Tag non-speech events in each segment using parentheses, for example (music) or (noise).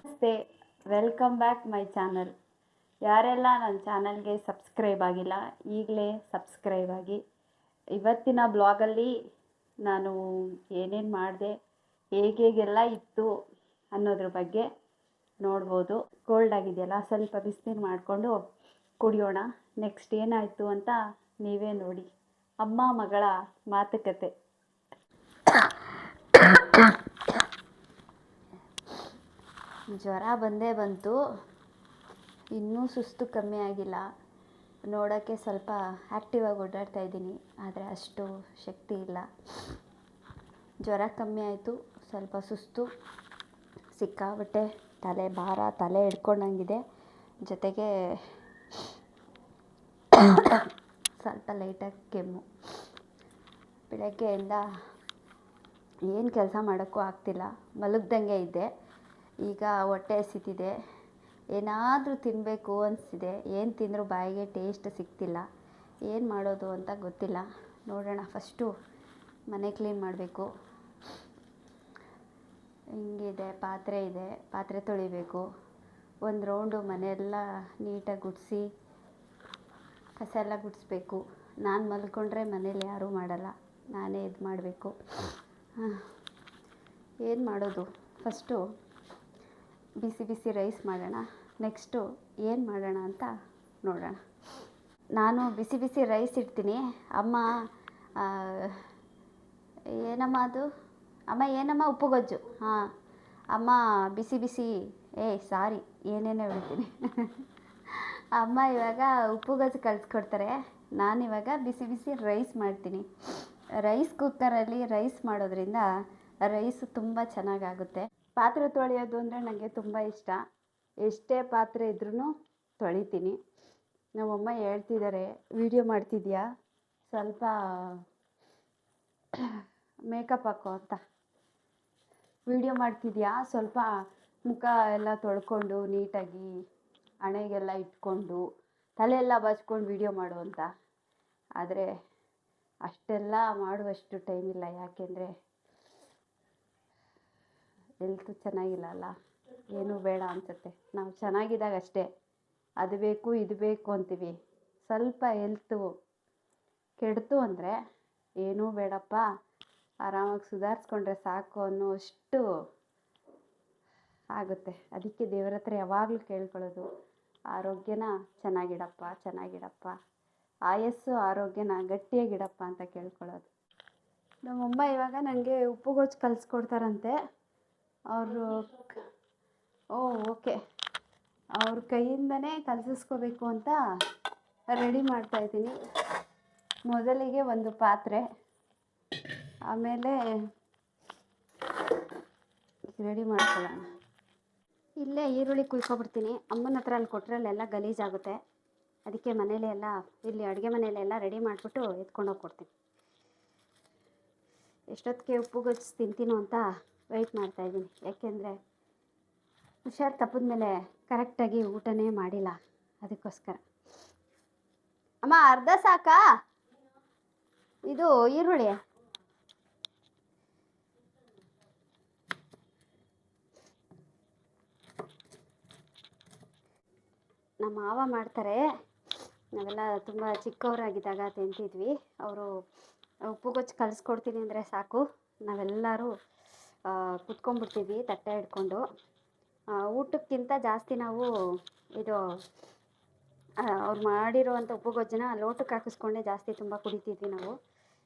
ನಮಸ್ತೆ welcome back my channel ಯಾರೆಲ್ಲ ನನ್ನ ಚಾನಲ್ಗೆ ಸಬ್ಸ್ಕ್ರೈಬ್ ಆಗಿಲ್ಲ, ಈಗಲೇ ಸಬ್ಸ್ಕ್ರೈಬ್ ಆಗಿ. ಇವತ್ತಿನ ಬ್ಲಾಗಲ್ಲಿ ನಾನು ಏನೇನು ಮಾಡಿದೆ, ಹೇಗೇಗೆಲ್ಲ ಇತ್ತು ಅನ್ನೋದ್ರ ಬಗ್ಗೆ ನೋಡ್ಬೋದು. ಕೋಲ್ಡ್ ಆಗಿದೆಯಲ್ಲ, ಸ್ವಲ್ಪ ಬಿಸಿನೀರು ಮಾಡಿಕೊಂಡು ಕುಡಿಯೋಣ. ನೆಕ್ಸ್ಟ್ ಏನಾಯಿತು ಅಂತ ನೀವೇ ನೋಡಿ. ಅಮ್ಮ ಮಗಳ ಮಾತುಕತೆ. ಜ್ವರ ಬಂದೇ ಬಂತು. ಇನ್ನೂ ಸುಸ್ತು ಕಮ್ಮಿ ಆಗಿಲ್ಲ. ನೋಡೋಕ್ಕೆ ಸ್ವಲ್ಪ ಆ್ಯಕ್ಟಿವಾಗಿ ಓಡಾಡ್ತಾ ಇದ್ದೀನಿ, ಆದರೆ ಅಷ್ಟು ಶಕ್ತಿ ಇಲ್ಲ. ಜ್ವರ ಕಮ್ಮಿ ಆಯಿತು, ಸ್ವಲ್ಪ ಸುಸ್ತು. ಸಿಕ್ಕಾಬಟ್ಟೆ ತಲೆ ಭಾರ, ತಲೆ ಹಿಡ್ಕೊಂಡಂಗಿದೆ. ಜೊತೆಗೆ ಸ್ವಲ್ಪ ಲೈಟಾಗಿ ಕೆಮ್ಮು. ಬೆಳಗ್ಗೆಯಿಂದ ಏನು ಕೆಲಸ ಮಾಡೋಕ್ಕೂ ಆಗ್ತಿಲ್ಲ. ಮಲಗ್ದಂಗೆ ಇದ್ದೆ. ಈಗ ಹೊಟ್ಟೆ ಹಸಿತಿದೆ. ಏನಾದರೂ ತಿನ್ನಬೇಕು ಅನಿಸ್ತಿದೆ ಏನು ತಿಂದರೂ ಬಾಯಿಗೆ ಟೇಸ್ಟ್ ಸಿಗ್ತಿಲ್ಲ. ಏನು ಮಾಡೋದು ಅಂತ ಗೊತ್ತಿಲ್ಲ. ನೋಡೋಣ ಫಸ್ಟು ಮನೆ ಕ್ಲೀನ್ ಮಾಡಬೇಕು. ಹಿಂಗಿದೆ, ಪಾತ್ರೆ ಇದೆ. ಪಾತ್ರೆ ತೊಳಿಬೇಕು. ಒಂದು ರೌಂಡು ಮನೆಯೆಲ್ಲ ನೀಟಾಗಿ ಗುಡಿಸಿ ಕಸ ಎಲ್ಲ ಗುಡಿಸ್ಬೇಕು. ನಾನು ಮಲ್ಕೊಂಡ್ರೆ ಮನೇಲಿ ಯಾರೂ ಮಾಡಲ್ಲ. ನಾನೇ ಇದು ಮಾಡಬೇಕು. ಏನು ಮಾಡೋದು? ಫಸ್ಟು ಬಿಸಿ ಬಿಸಿ ರೈಸ್ ಮಾಡೋಣ. ನೆಕ್ಸ್ಟು ಏನು ಮಾಡೋಣ ಅಂತ ನೋಡೋಣ. ನಾನು ಬಿಸಿ ಬಿಸಿ ರೈಸ್ ಇಡ್ತೀನಿ. ಅಮ್ಮ ಏನಮ್ಮ ಅದು? ಅಮ್ಮ, ಏನಮ್ಮ? ಉಪ್ಪು ಗೊಜ್ಜು. ಹಾಂ. ಅಮ್ಮ, ಬಿಸಿ ಬಿಸಿ. ಏ, ಸಾರಿ. ಏನೇನೋ ಹೇಳ್ತೀನಿ. (laughs) ಅಮ್ಮ ಇವಾಗ ಉಪ್ಪುಗೊಜ್ಜು ಕಳಿಸ್ಕೊಡ್ತಾರೆ ನಾನು ಇವಾಗ ಬಿಸಿ ಬಿಸಿ ರೈಸ್ ಮಾಡ್ತೀನಿ. ರೈಸ್ ಕುಕ್ಕರಲ್ಲಿ ರೈಸ್ ಮಾಡೋದ್ರಿಂದ ರೈಸ್ ತುಂಬ ಚೆನ್ನಾಗಾಗುತ್ತೆ. ಪಾತ್ರೆ ತೊಳೆಯೋದು ಅಂದರೆ ನನಗೆ ತುಂಬ ಇಷ್ಟ. ಎಷ್ಟೇ ಪಾತ್ರೆ ಇದ್ರೂ ತೊಳಿತೀನಿ. ನಮ್ಮಮ್ಮ ಹೇಳ್ತಿದ್ದಾರೆ, ವಿಡಿಯೋ ಮಾಡ್ತಿದ್ಯಾ? ಸ್ವಲ್ಪ ಮೇಕಪ್ ಹಾಕೋ ಅಂತ. ವಿಡಿಯೋ ಮಾಡ್ತಿದ್ಯಾ? ಸ್ವಲ್ಪ ಮುಖ ಎಲ್ಲ ತೊಳ್ಕೊಂಡು ನೀಟಾಗಿ ಹಣೆಗೆಲ್ಲ ಇಟ್ಕೊಂಡು ತಲೆಯೆಲ್ಲ ಬಾಚ್ಕೊಂಡು ವಿಡಿಯೋ ಅಂತ ಆದರೆ ಅಷ್ಟೆಲ್ಲ ಮಾಡುವಷ್ಟು ಟೈಮ್ ಇಲ್ಲ. ಯಾಕೆಂದರೆ ಹೆಲ್ತು ಚೆನ್ನಾಗಿಲ್ಲ ಅಲ್ಲ. ಏನೂ ಬೇಡ ಅನಿಸುತ್ತೆ. ನಾವು ಚೆನ್ನಾಗಿದ್ದಾಗ ಅಷ್ಟೇ. ಅದು ಬೇಕು, ಇದು ಬೇಕು ಅಂತೀವಿ. ಸ್ವಲ್ಪ ಹೆಲ್ತು ಕೆಡ್ತು ಅಂದರೆ ಏನೂ ಬೇಡಪ್ಪ. ಆರಾಮಾಗಿ ಸುಧಾರಿಸ್ಕೊಂಡ್ರೆ ಸಾಕು ಅನ್ನೋಷ್ಟು ಆಗುತ್ತೆ. ಅದಕ್ಕೆ ದೇವರ ಹತ್ರ ಯಾವಾಗಲೂ ಕೇಳ್ಕೊಳ್ಳೋದು. ಆರೋಗ್ಯನ ಚೆನ್ನಾಗಿಡಪ್ಪ ಚೆನ್ನಾಗಿಡಪ್ಪ. ಆಯಸ್ಸು ಆರೋಗ್ಯನ ಗಟ್ಟಿಯಾಗಿಡಪ್ಪ ಅಂತ ಕೇಳ್ಕೊಳ್ಳೋದು. ನಮ್ಮಮ್ಮ ಇವಾಗ ನನಗೆ ಉಪ್ಪು ಗೊಜ್ಜು ಕಲಿಸ್ಕೊಡ್ತಾರಂತೆ. ಅವರು ಓ, ಓಕೆ. ಅವ್ರ ಕೈಯಿಂದನೇ ಕಲಸಿಸ್ಕೋಬೇಕು ಅಂತ ರೆಡಿ ಮಾಡ್ತಾಯಿದ್ದೀನಿ ಮೊದಲಿಗೆ ಒಂದು ಪಾತ್ರೆ, ಆಮೇಲೆ ರೆಡಿ ಮಾಡ್ಕೊಳ್ಳೋಣ. ಇಲ್ಲೇ ಈರುಳ್ಳಿ ಕುಯ್ಕೊಬಿಡ್ತೀನಿ. ಅಮ್ಮನ ಹತ್ರ ಅಲ್ಲಿ ಕೊಟ್ಟರೆ ಅಲ್ಲೆಲ್ಲ ಗಲೀಜಾಗುತ್ತೆ ಅದಕ್ಕೆ ಮನೇಲೆ ಎಲ್ಲ, ಇಲ್ಲಿ ಅಡುಗೆ ಮನೆಯಲ್ಲೆಲ್ಲ ರೆಡಿ ಮಾಡಿಬಿಟ್ಟು ಎತ್ಕೊಂಡೋಗಿ ಕೊಡ್ತೀನಿ ಎಷ್ಟೊತ್ತಿಗೆ ಉಪ್ಪು ಗೊಜ್ಜು ತಿಂತೀನೋ ಅಂತ ವೆಯ್ಟ್ ಮಾಡ್ತಾಯಿದ್ದೀನಿ ಯಾಕೆಂದರೆ ಹುಷಾರು ತಪ್ಪಿದ ಮೇಲೆ ಕರೆಕ್ಟಾಗಿ ಊಟನೇ ಮಾಡಿಲ್ಲ. ಅದಕ್ಕೋಸ್ಕರ. ಅಮ್ಮ, ಅರ್ಧ ಸಾಕಾ? ಇದು ಈರುಳ್ಳಿ. ನಮ್ಮ ಮಾವ ಮಾಡ್ತಾರೆ. ನಾವೆಲ್ಲ ತುಂಬ ಚಿಕ್ಕವರಾಗಿದ್ದಾಗ ತಿಂತಿದ್ವಿ. ಅವರು, ಉಪ್ಪು ಗೊಜ್ಜು ಕಲಿಸ್ಕೊಡ್ತೀನಿ ಅಂದರೆ ಸಾಕು. ನಾವೆಲ್ಲರೂ ಕುತ್ಕೊಂಡ್ಬಿಡ್ತೀವಿ ತಟ್ಟೆ ಹಿಡ್ಕೊಂಡು ಊಟಕ್ಕಿಂತ ಜಾಸ್ತಿ ನಾವು ಇದು ಅವ್ರು ಮಾಡಿರುವಂಥ ಉಪ್ಪುಗೊಜ್ಜನ್ನ ಲೋಟಕ್ಕೆ ಹಾಕಿಸ್ಕೊಂಡೇ ಜಾಸ್ತಿ ತುಂಬ ಕುಡಿತಿದ್ವಿ ನಾವು.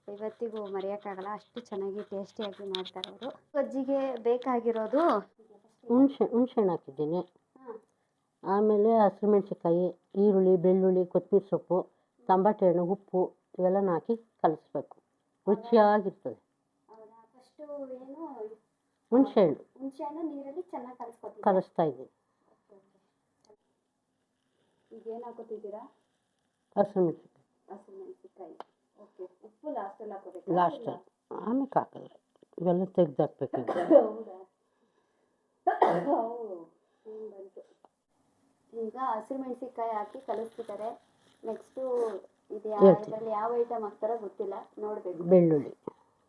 ಇವತ್ತಿಗೂ ಮರೆಯೋಕ್ಕಾಗಲ್ಲ. ಅಷ್ಟು ಚೆನ್ನಾಗಿ ಟೇಸ್ಟಿಯಾಗಿ ಮಾಡ್ತಾರೆ ಅವರು. ಗೊಜ್ಜಿಗೆ ಬೇಕಾಗಿರೋದು ಹುಣ್ಸೆ, ಹುಣ್ಸೆಹಣ್ಣು ಹಾಕಿದ್ದೀನಿ. ಆಮೇಲೆ ಹಸಿಮೆಣ್ಸಿನ್ಕಾಯಿ ಈರುಳ್ಳಿ ಬೆಳ್ಳುಳ್ಳಿ ಕೊತ್ತಂಬರಿ ಸೊಪ್ಪು ತಂಬಾಟೆ ಹಣ್ಣು ಉಪ್ಪು ಇವೆಲ್ಲನೂ ಹಾಕಿ ಕಲಿಸ್ಬೇಕು. ರುಚಿಯಾಗಿರ್ತದೆ. ಫಸ್ಟು ಏನು ಹುಣ್ಸೆಹಣ್ಣು. ಹುಣಸೆಹಣ್ಣು ನೀರಲ್ಲಿ ಚೆನ್ನಾಗಿ ಕಲಿಸ್ಕೊತೀವಿ ಕಲಿಸ್ತಾ ಇದ್ದೀನಿ. ಈಗ ಏನು ಹಾಕೋತಿದ್ದೀರಾ? ಹಸಿಮೆಣ್ಸಿನ್ಕಾಯಿ. ಹಸಿಮೆಣಸಿನ್ಕಾಯಿ. ಓಕೆ ಉಪ್ಪು ಲಾಸ್ಟಲ್ಲಿ ಹಾಕೋಬೇಕು? ಲಾಸ್ಟಲ್ಲಿ ಆಮೇಲೆ ಹಾಕಿದ್ರೆ ಇವೆಲ್ಲ ತೆಗ್ದು ಹಾಕ್ಬೇಕು ಹೌದಾ? (coughs) ಹೌದು. ಹ್ಮ್, ಬಂತು ಈಗ ಹಸಿರು ಮೆಣಸಿನಕಾಯಿ ಹಾಕಿ ಕಲಿಸ್ತಿದ್ದಾರೆ ನೆಕ್ಸ್ಟು ಇದು ಯಾವ. ಇದರಲ್ಲಿ ಯಾವ ಐಟಮ್ ಹಾಕ್ತಾರೋ ಗೊತ್ತಿಲ್ಲ ನೋಡಬೇಕು. ಬೆಳ್ಳುಳ್ಳಿ.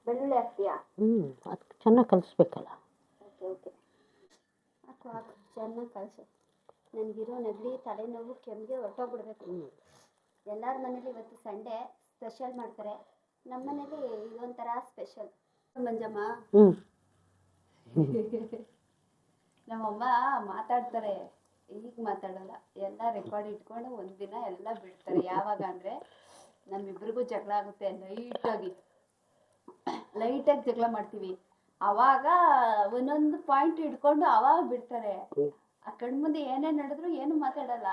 ಬೆಳ್ಳುಳ್ಳಿ ಹಾಕ್ತೀಯಾ? ಹ್ಞೂ ಅದಕ್ಕೆ ಚೆನ್ನಾಗಿ ಕಲಿಸ್ಬೇಕಲ್ಲ. Okay okay. ಹಾಕು ಹಾಕು ಚೆನ್ನಾಗಿ ಕಳಿಸು ನನಗಿರೋ ನೆಗಡಿ ತಲೆನೋವು ಕೆಮ್ಮಿಗೆ ಹೊರಟೋಗ್ಬಿಡ್ಬೇಕು. ಎಲ್ಲರ ಮನೇಲಿ ಇವತ್ತು ಸಂಡೇ ಸ್ಪೆಷಲ್ ಮಾಡ್ತಾರೆ. ನಮ್ಮ ಮನೇಲಿ ಇದೊಂಥರ ಸ್ಪೆಷಲ್ ಮಂಜಮ್ಮ. ಹ್ಞೂ (laughs) ನಮ್ಮಮ್ಮ ಮಾತಾಡ್ತಾರೆ. ಈಗ ಮಾತಾಡಲ್ಲ. ಎಲ್ಲ ರೆಕಾರ್ಡ್ ಇಟ್ಕೊಂಡು ಒಂದಿನ ಎಲ್ಲ ಬಿಡ್ತಾರೆ. ಯಾವಾಗ ಅಂದರೆ ನಮ್ಮಿಬ್ರಿಗೂ ಜಗಳ ಆಗುತ್ತೆ ಲೈಟಾಗಿ ಲೈಟಾಗಿ ಜಗಳ ಮಾಡ್ತೀವಿ. ಅವಾಗ ಒಂದೊಂದು ಪಾಯಿಂಟ್ ಇಟ್ಕೊಂಡು ಅವಾಗ ಬಿಡ್ತಾರೆ. ಆ ಕಣ್ಮುಂದೆ ಏನೇ ನಡೆದ್ರು ಏನು ಮಾತಾಡಲ್ಲ.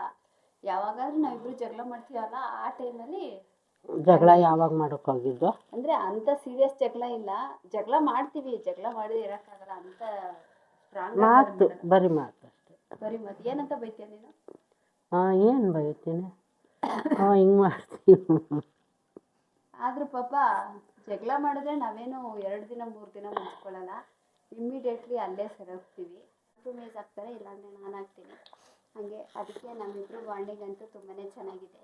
ಯಾವಾಗಾದ್ರೂ ನಾವಿಬ್ರು ಜಗಳ ಮಾಡ್ತೀವಲ್ಲ ಆ ಟೈಮಲ್ಲಿ ಜಗಳ ಯಾವಾಗ ಮಾಡೋಕ್ಕಾಗಿದ್ದು ಅಂದ್ರೆ ಅಂತ ಸೀರಿಯಸ್ ಜಗಳ ಇಲ್ಲ. ಜಗಳ ಮಾಡ್ತೀವಿ. ಜಗಳ ಮಾಡಿ ಇರಕ್ಕಾಗಲ್ಲ. ಅಂತ ಸ್ಟ್ರಾಂಗ್ ಮಾತು ಬರೀ ಮಾತು. ಬರೀ ಮತ್ತೆ ಏನಂತ ಬೈತೀಯ ನೀನು? ಹಾಂ ಏನು ಬೈತೀನಿ? ಹಾಂ ಹಿಂಗೆ ಮಾಡ್ತೀವಿ ಆದ್ರೂ ಪಾಪ ಜಗಳ ಮಾಡಿದ್ರೆ ನಾವೇನು ಎರಡು ದಿನ ಮೂರು ದಿನ ಮುಗಿಸ್ಕೊಳ್ಳಲ್ಲ ಇಮ್ಮಿಡಿಯೇಟ್ಲಿ ಅಲ್ಲೇ ಸರೋಗ್ತೀವಿ. ಮೇಜ್ ಆಗ್ತಾರೆ ಇಲ್ಲಾಂದ್ರೆ ನಾನು ಆಗ್ತೀನಿ. ಹಾಗೆ ಅದಕ್ಕೆ ನಮ್ಮಿಬ್ರು ಬಾಂಡಿಂಗ್ ಅಂತೂ ತುಂಬಾ ಚೆನ್ನಾಗಿದೆ.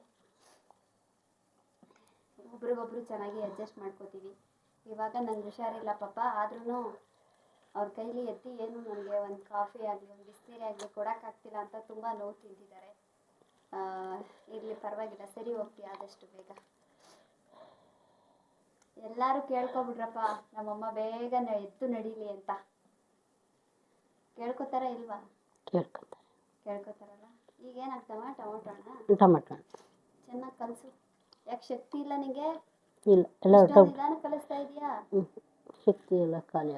ಒಬ್ರಿಗೊಬ್ರು ಚೆನ್ನಾಗಿ ಅಡ್ಜಸ್ಟ್ ಮಾಡ್ಕೋತೀವಿ. ಇವಾಗ ನಂಗೆ ಹುಷಾರಿಲ್ಲ ಪಾಪ ಆದ್ರೂ ಅವ್ರ ಕೈಲಿ ಎತ್ತಿ ಏನು ನನಗೆ ಒಂದು ಕಾಫಿ ಆಗಲಿ ಒಂದು ಬಿಸಿನೀರೇ ಆಗಲಿ ಕೊಡೋಕ್ಕಾಗ್ತಿಲ್ಲ ಅಂತ ತುಂಬ ನೋವು ತಿಂದಿದ್ದಾರೆ. ಇರಲಿ ಪರವಾಗಿಲ್ಲ ಸರಿ ಹೋಗ್ತಿ ಆದಷ್ಟು ಬೇಗ. ಎಲ್ಲರೂ ಕೇಳ್ಕೊಬಿಡ್ರಪ್ಪ ನಮ್ಮಮ್ಮ ಬೇಗ ಎದ್ದು ನಡೀಲಿ ಅಂತ. ಕೇಳ್ಕೊತಾರ ಇಲ್ವಾ? ಕೇಳ್ಕೊತಾರೆ. ಕೇಳ್ಕೊತಾರಲ್ಲ? ಈಗ ಏನಾಗ್ತವ ಟೊಮೊಟೊ. ಚೆನ್ನಾಗಿ ಕಲಸು. ಯಾಕೆ ಶಕ್ತಿ ಇಲ್ಲ ನಿಂಗೆ? ಇಲ್ಲ ಎಲ್ಲ ಕಲಿಸ್ತಾ ಇದೆಯಾ? ಶಕ್ತಿ ಎಲ್ಲ ಖಾಲಿ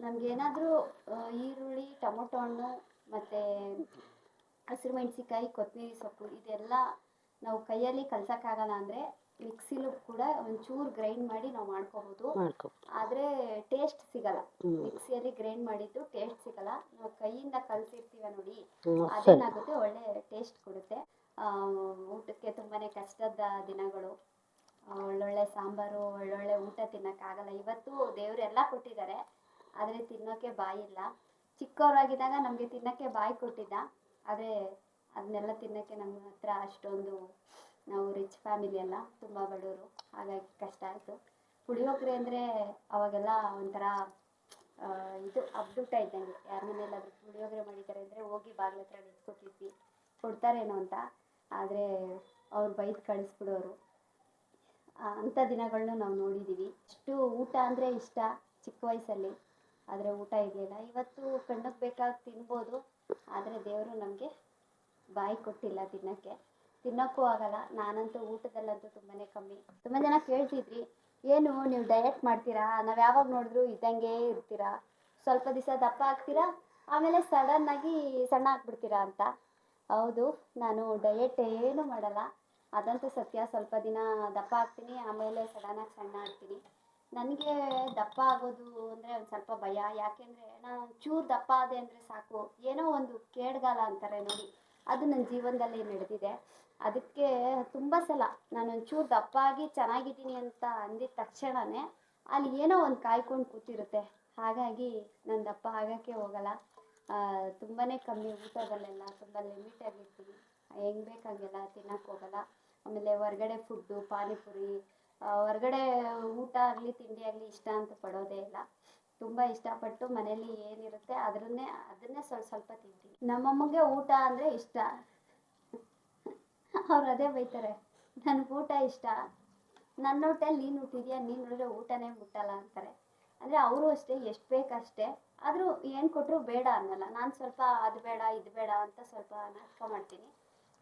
ಆಗ್ಬಿಡುತ್ತೆ ನಮ್ಗೇನಾದರೂ ಈರುಳ್ಳಿ ಟೊಮೊಟೊ ಹಣ್ಣು ಮತ್ತು ಹಸಿರು ಮೆಣಸಿಕಾಯಿ ಕೊತ್ತಂಬರಿ ಸೊಪ್ಪು ಇದೆಲ್ಲ ನಾವು ಕೈಯಲ್ಲಿ ಕಲ್ಸೋಕ್ಕಾಗಲ್ಲ ಅಂದರೆ ಮಿಕ್ಸಿಲು ಕೂಡ ಒಂಚೂರು ಗ್ರೈಂಡ್ ಮಾಡಿ ನಾವು ಮಾಡ್ಕೋಬೋದು. ಆದ್ರೆ ಟೇಸ್ಟ್ ಸಿಗಲ್ಲ. ಮಿಕ್ಸಿಯಲ್ಲಿ ಗ್ರೈಂಡ್ ಮಾಡಿದ್ದು ಟೇಸ್ಟ್ ಸಿಗಲ್ಲ. ನಾವು ಕೈಯಿಂದ ಕಲ್ಸಿರ್ತೀವ ನೋಡಿ ಅದೇನಾಗುತ್ತೆ ಒಳ್ಳೆ ಟೇಸ್ಟ್ ಕೊಡುತ್ತೆ. ಆ, ಊಟಕ್ಕೆ ತುಂಬಾನೇ ಕಷ್ಟದ ದಿನಗಳು. ಒಳ್ಳೊಳ್ಳೆ ಸಾಂಬಾರು ಒಳ್ಳೊಳ್ಳೆ ಊಟ ತಿನ್ನಕ್ಕಾಗಲ್ಲ. ಇವತ್ತು ದೇವ್ರೆಲ್ಲ ಕೊಟ್ಟಿದ್ದಾರೆ. ಆದರೆ ತಿನ್ನೋಕ್ಕೆ ಬಾಯಿಲ್ಲ ಚಿಕ್ಕವರಾಗಿದ್ದಾಗ ನಮಗೆ ತಿನ್ನೋಕ್ಕೆ ಬಾಯಿ ಕೊಟ್ಟಿದ್ದ. ಆದರೆ ಅದನ್ನೆಲ್ಲ ತಿನ್ನೋಕ್ಕೆ ನಮ್ಮ ಹತ್ರ ಅಷ್ಟೊಂದು ನಾವು ರಿಚ್ ಫ್ಯಾಮಿಲಿ ಅಲ್ಲ, ತುಂಬ ಬಡವರು. ಹಾಗಾಗಿ ಕಷ್ಟ ಆಯಿತು. ಪುಳಿಯೋಗರೆ ಅಂದರೆ ಅವಾಗೆಲ್ಲ ಒಂಥರ ಇದು ಅಬ್ದೂಟ ಇದ್ದಂಗೆ. ಯಾರ ಮನೆಯಲ್ಲಾದರೂ ಪುಳಿಯೋಗರೆ ಮಾಡಿದ್ದಾರೆ ಅಂದರೆ ಹೋಗಿ ಬಾಗಿಲ ಹತ್ರ ನಿಂತ್ಕೊತಿದ್ವಿ. ಕೊಡ್ತಾರೇನೋ ಅಂತ. ಆದರೆ ಅವ್ರು ಬೈದು ಕಳಿಸ್ಬಿಡೋರು. ಅಂಥ ದಿನಗಳನ್ನೂ ನಾವು ನೋಡಿದ್ದೀವಿ ಅಷ್ಟು ಊಟ ಅಂದರೆ ಇಷ್ಟ ಚಿಕ್ಕ ವಯಸ್ಸಲ್ಲಿ. ಆದರೆ ಊಟ ಇರಲಿಲ್ಲ. ಇವತ್ತು ಕಣ್ಣಕ್ಕೆ ಬೇಕಾಗಿ ತಿನ್ಬೋದು, ಆದರೆ ದೇವರು ನಮಗೆ ಬಾಯಿ ಕೊಟ್ಟಿಲ್ಲ ತಿನ್ನೋಕ್ಕೆ. ತಿನ್ನೋಕ್ಕೂ ಆಗಲ್ಲ, ನಾನಂತೂ ಊಟದಲ್ಲಂತೂ ತುಂಬಾ ಕಮ್ಮಿ. ತುಂಬ ಜನ ಕೇಳ್ತಿದ್ರಿ, ಏನು ನೀವು ಡಯಟ್ ಮಾಡ್ತೀರಾ? ನಾವು ಯಾವಾಗ ನೋಡಿದ್ರು ಇದ್ದಂಗೆ ಇರ್ತೀರಾ? ಸ್ವಲ್ಪ ದಿವಸ ದಪ್ಪ ಆಗ್ತೀರಾ? ಆಮೇಲೆ ಸಡನ್ ಆಗಿ ಸಣ್ಣ ಆಗ್ಬಿಡ್ತೀರಾ ಅಂತ. ಹೌದು, ನಾನು ಡಯಟ್ ಏನು ಮಾಡಲ್ಲ. ಅದಂತೂ ಸತ್ಯ, ಸ್ವಲ್ಪ ದಿನ ದಪ್ಪ ಆಗ್ತೀನಿ, ಆಮೇಲೆ ಸಡನ್ನಾಗಿ ಸಣ್ಣ ಆಗ್ತೀನಿ. ನನಗೆ ದಪ್ಪ ಆಗೋದು ಅಂದರೆ ಒಂದು ಸ್ವಲ್ಪ ಭಯ. ಯಾಕೆಂದರೆ ನಾನು ಚೂರು ದಪ್ಪ ಆದೆ ಅಂದರೆ ಸಾಕು. ಏನೋ ಒಂದು ಕೇಡ್ಗಾಲ ಅಂತಾರೆ ನೋಡಿ. ಅದು ನನ್ನ ಜೀವನದಲ್ಲಿ ನಡೆದಿದೆ. ಅದಕ್ಕೆ ತುಂಬ ಸಲ ನಾನು ಒಂಚೂರು ದಪ್ಪ ಆಗಿ ಚೆನ್ನಾಗಿದ್ದೀನಿ ಅಂತ ಅಂದಿದ ತಕ್ಷಣವೇ ಅಲ್ಲಿ ಏನೋ ಒಂದು ಕಾಯ್ಕೊಂಡು ಕೂತಿರುತ್ತೆ. ಹಾಗಾಗಿ ನಾನು ದಪ್ಪ ಆಗೋಕ್ಕೆ ಹೋಗಲ್ಲ. ತುಂಬಾ ಕಮ್ಮಿ ಊಟದಲ್ಲೆಲ್ಲ, ತುಂಬ ಲಿಮಿಟಾಗಿರ್ತೀನಿ ಹೆಂಗೆ ಬೇಕಾಗೆಲ್ಲ ತಿನ್ನಕ್ಕೆ ಹೋಗಲ್ಲ. ಆಮೇಲೆ ಹೊರ್ಗಡೆ ಫುಡ್ಡು ಪಾನಿಪುರಿ ಹೊರ್ಗಡೆ ಊಟ ಆಗಲಿ, ತಿಂಡಿ ಆಗಲಿ ಇಷ್ಟ ಅಂತ ಪಡೋದೇ ಇಲ್ಲ. ತುಂಬ ಇಷ್ಟಪಟ್ಟು ಮನೇಲಿ ಏನಿರುತ್ತೆ ಅದನ್ನೇ ಅದನ್ನೇ ಸ್ವಲ್ಪ ಸ್ವಲ್ಪ ತಿಂತೀನಿ. ನಮ್ಮಮ್ಮಗೆ ಊಟ ಅಂದರೆ ಇಷ್ಟ. ಅವ್ರು ಅದೇ ಬೈತಾರೆ, ನನಗೆ ಊಟ ಇಷ್ಟ. ನನ್ನ ಊಟಲ್ಲಿ ನೀನು ಹುಟ್ಟಿದ್ಯಾ ನೀನು ನೋಡಿದ್ರೆ ಊಟನೇ ಮುಟ್ಟಲ್ಲ ಅಂತಾರೆ. ಅಂದರೆ ಅವರು ಅಷ್ಟೇ, ಎಷ್ಟು ಬೇಕಷ್ಟೇ. ಆದರೂ ಏನು ಕೊಟ್ಟರು ಬೇಡ ಅನ್ನಲ್ಲ. ನಾನು ಸ್ವಲ್ಪ ಅದು ಬೇಡ, ಇದು ಬೇಡ ಅಂತ ಸ್ವಲ್ಪ ನಾಟಕ ಮಾಡ್ತೀನಿ.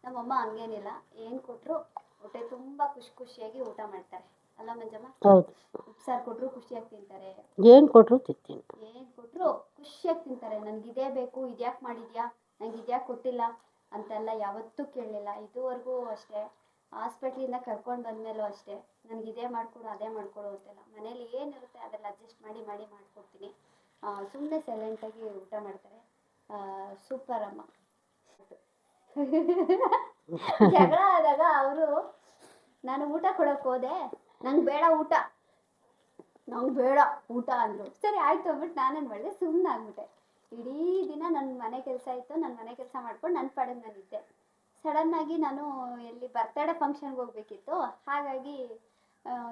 ನಮ್ಮಮ್ಮ ಹಂಗೇನಿಲ್ಲ. ಏನು ಕೊಟ್ಟರು ಹೊಟ್ಟೆ ತುಂಬಾ ಖುಷಿ ಖುಷಿಯಾಗಿ ಊಟ ಮಾಡ್ತಾರೆ. ಅಲ್ಲ ಮಂಜಮ್ಮ? ಹೌದು. ಉಪ್ಸಾರು ಕೊಟ್ರು ಖುಷಿಯಾಗಿ ತಿಂತಾರೆ. ಏನು ಕೊಟ್ರು ತಿಂತೀನಿ. ಏನು ಕೊಟ್ರು ಖುಷಿಯಾಗಿ ತಿಂತಾರೆ. ನನಗೆ ಇದೇ ಬೇಕು ಇದ್ಯಾಕೆ ಮಾಡಿದ್ಯಾ? ನಂಗೆ ಇದ್ಯಾಕೆ ಕೊಟ್ಟಿಲ್ಲ ಅಂತೆಲ್ಲ ಯಾವತ್ತೂ ಕೇಳಲಿಲ್ಲ. ಇದುವರೆಗೂ ಅಷ್ಟೇ. ಹಾಸ್ಪಿಟ್ಲಿಂದ ಕರ್ಕೊಂಡು ಬಂದ್ಮೇಲೂ ಅಷ್ಟೇ. ನನಗೆ ಇದೇ ಮಾಡ್ಕೊಡು ಅದೇ ಮಾಡ್ಕೊಡು ಅಂತೆಲ್ಲ. ಮನೇಲಿ ಏನಿರುತ್ತೆ ಅದೆಲ್ಲ ಅಡ್ಜಸ್ಟ್ ಮಾಡಿ ಮಾಡಿ ಮಾಡ್ಕೊಡ್ತೀನಿ. ಸುಮ್ಮನೆ ಸೈಲೆಂಟಾಗಿ ಊಟ ಮಾಡ್ತಾರೆ. ಸೂಪರ್ ಅಮ್ಮ (laughs) ಜಗಳ ಆದಾಗ ಅವರು, ನಾನು ಊಟ ಕೊಡಕ್ ಹೋದೆ. ನಂಗೆ ಬೇಡ ಊಟ. ನಂಗೆ ಬೇಡ ಊಟ, ಅಂದರು. ಸರಿ, ಆಯ್ತು ಅಂದ್ಬಿಟ್ಟು ನಾನೇನು ಮಾಡಿದೆ? ಸುಮ್ಮನೆ ಆಗ್ಬಿಟ್ಟೆ ಇಡೀ ದಿನ ನನ್ನ ಮನೆ ಕೆಲಸ ಇತ್ತು. ನನ್ನ ಮನೆ ಕೆಲಸ ಮಾಡ್ಕೊಂಡು ನನ್ನ ಪಾಡಿಗೆ ನಾನು ಇದ್ದೆ ಸಡನ್ನಾಗಿ ನಾನು ಎಲ್ಲಿ ಬರ್ತಡೇ ಫಂಕ್ಷನ್ಗೆ ಹೋಗ್ಬೇಕಿತ್ತು. ಹಾಗಾಗಿ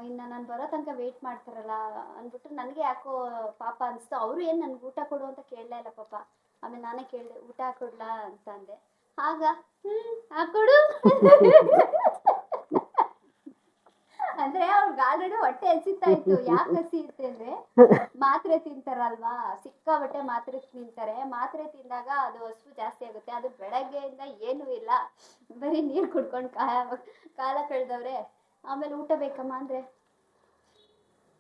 ಇನ್ನು ನಾನು ಬರೋ ತನಕ ವೆಯ್ಟ್ ಮಾಡ್ತಾರಲ್ಲ ಅಂದ್ಬಿಟ್ಟು ನನಗೆ ಯಾಕೋ ಪಾಪ ಅನಿಸ್ತು. ಅವರು ಏನು ನನಗೆ ಊಟ ಕೊಡು ಅಂತ ಕೇಳಲೇ ಇಲ್ಲ ಪಾಪ. ಆಮೇಲೆ ನಾನೇ ಕೇಳಿದೆ, ಊಟ ಕೊಡ್ಲಾ? ಅಂತ ಅಂದೆ. ಆಗ ಹ್ಞೂ ಹಾಕೊಡು. ಅಂದ್ರೆ ಅವ್ರಿಗೆ ಆಲ್ರೆಡಿ ಹೊಟ್ಟೆ ಹಸಿತಾ ಇತ್ತು. ಯಾಕೆ ಹಸಿಯುತ್ತೆ ಅಂದ್ರೆ ಮಾತ್ರೆ ತಿಂತಾರಲ್ವಾ? ಸಿಕ್ಕಾಬಟ್ಟೆ ಮಾತ್ರೆ ತಿಂತಾರೆ. ಮಾತ್ರೆ ತಿಂದಾಗ ಅದು ಹಸು ಜಾಸ್ತಿ ಆಗುತ್ತೆ. ಅದು ಬೆಳಗ್ಗೆಯಿಂದ ಏನೂ ಇಲ್ಲ. ಬರೀ ನೀರು ಕುಡ್ಕೊಂಡು ಕಾಯ ಕಾಲ ಕಳೆದವ್ರೆ. ಆಮೇಲೆ ಊಟ ಬೇಕಮ್ಮ ಅಂದ್ರೆ?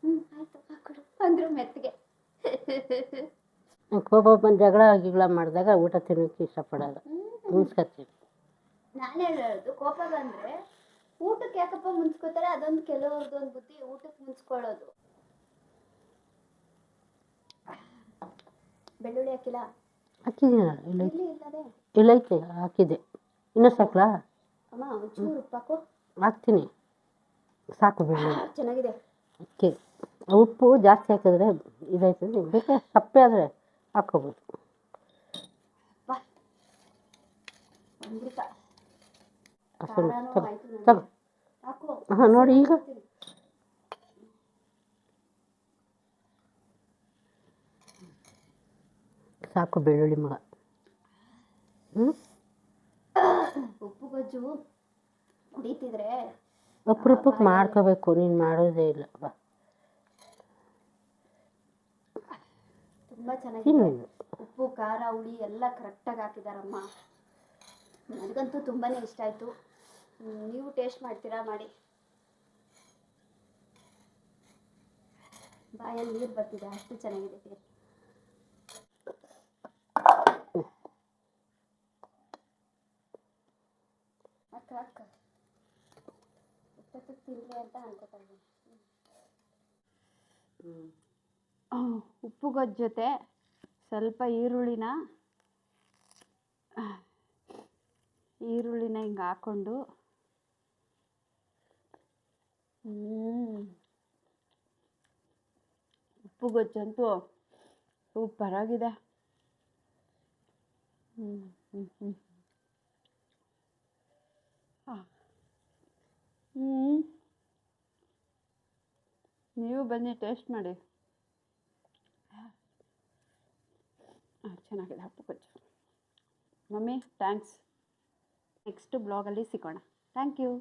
ಹ್ಮ್ ಆಯ್ತು ಹಾಕೊಡು. ಅಂದ್ರು ಮೆತ್ತಗೆ. ಕೋಪ ಬಂದು ಜಗಳ ಗಿಗಳ ಮಾಡಿದಾಗ ಊಟ ತಿನ್ನಕ್ಕೆ ಇಷ್ಟಪಡಲ್ಲ. ಮುನ್ಸ್ಕೊತೀವಿ ನಾನು ಹೇಳೋದು ಕೋಪ ಬಂದ್ರೆ ಊಟಕ್ಕೆ ಯಾಕಪ್ಪ ಮುನ್ಸ್ಕೋತಾರೆ? ಅದೊಂದು ಕೆಲವ್ರದ್ದೊಂದು ಬುದ್ಧಿ ಊಟಕ್ಕೆ ಮುನ್ಸ್ಕೊಳ್ಳೋದು. ಬೆಳ್ಳುಳ್ಳಿ ಹಾಕಿಲ್ಲ? ಹಾಕಿದ್ದೀನಲ್ಲ ಇಲ್ಲ ಇಲ್ಲಿ ಇಲ್ಲದೆ. ಇಲ್ಲೈತೆ ಹಾಕಿದ್ದೆ ಇನ್ನೂ ಸಾಕ್ಲಾ? ಅಮ್ಮ ಒಂಚೂರು ಉಪ್ಪಾಕು ಹಾಕ್ತೀನಿ. ಸಾಕು ಬೆಳ್ಳುಳ್ಳಿ. ಚೆನ್ನಾಗಿದೆ. ಅಕ್ಕಿ ಉಪ್ಪು ಜಾಸ್ತಿ ಹಾಕಿದ್ರೆ ಇದಾಯ್ತದೆ. ಬೇಕಾದ್ರೆ ಸಪ್ಪೆ ಆದರೆ ಹಾಕ್ಕೋಬೋದು ಬಾ ಅಮೃತ. ಹಾಂ ನೋಡಿ ಈಗ. ಸಾಕು ಬೆಳ್ಳುಳ್ಳಿ ಮಗ. ಹ್ಞೂ ಉಪ್ಪು ಗೊಜ್ಜು ಕುಡಿತಿದ್ರೆ ಅಪ್ರೂಪಕ್ಕೆ ಮಾಡ್ಕೋಬೇಕು ನೀನು ಮಾಡೋದೇ ಇಲ್ಲ. ಬಾ. ತುಂಬಾ ಚೆನ್ನಾಗಿ ಉಪ್ಪು ಖಾರ ಹುಳಿ ಎಲ್ಲ ಕರೆಕ್ಟಾಗಿ ಹಾಕಿದಾರಮ್ಮ. ನನಗಂತೂ ತುಂಬಾ ಇಷ್ಟ ಆಯಿತು. ನೀವು ಟೇಸ್ಟ್ ಮಾಡ್ತೀರಾ ಮಾಡಿ. ಬಾಯಲ್ಲಿ ನೀರು ಬರ್ತಿದೆ, ಅಷ್ಟು ಚೆನ್ನಾಗಿದೆ ಟೇಸ್ಟ್ ಅಕ್ಕ ಅಕ್ಕ ಅಂತ ಜೊತೆ ಸ್ವಲ್ಪ ಈರುಳ್ಳಿನ ಈರುಳ್ಳಿನ ಹಿಂಗೆ ಹಾಕ್ಕೊಂಡು. ಉಪ್ಪು ಗೊಜ್ಜಂತೂ ಆಗಿದೆ. ಹ್ಞೂ ಹ್ಞೂ ಹ್ಞೂ ಹ್ಞೂ ನೀವು ಬನ್ನಿ ಟೇಸ್ಟ್ ಮಾಡಿ. ಚೆನ್ನಾಗಿದೆ ಹಪ್ಪು ಗೊಜ್ಜು. Mummy, thanks. ನೆಕ್ಸ್ಟ್ ಬ್ಲಾಗಲ್ಲಿ ಸಿಗೋಣ. Thank you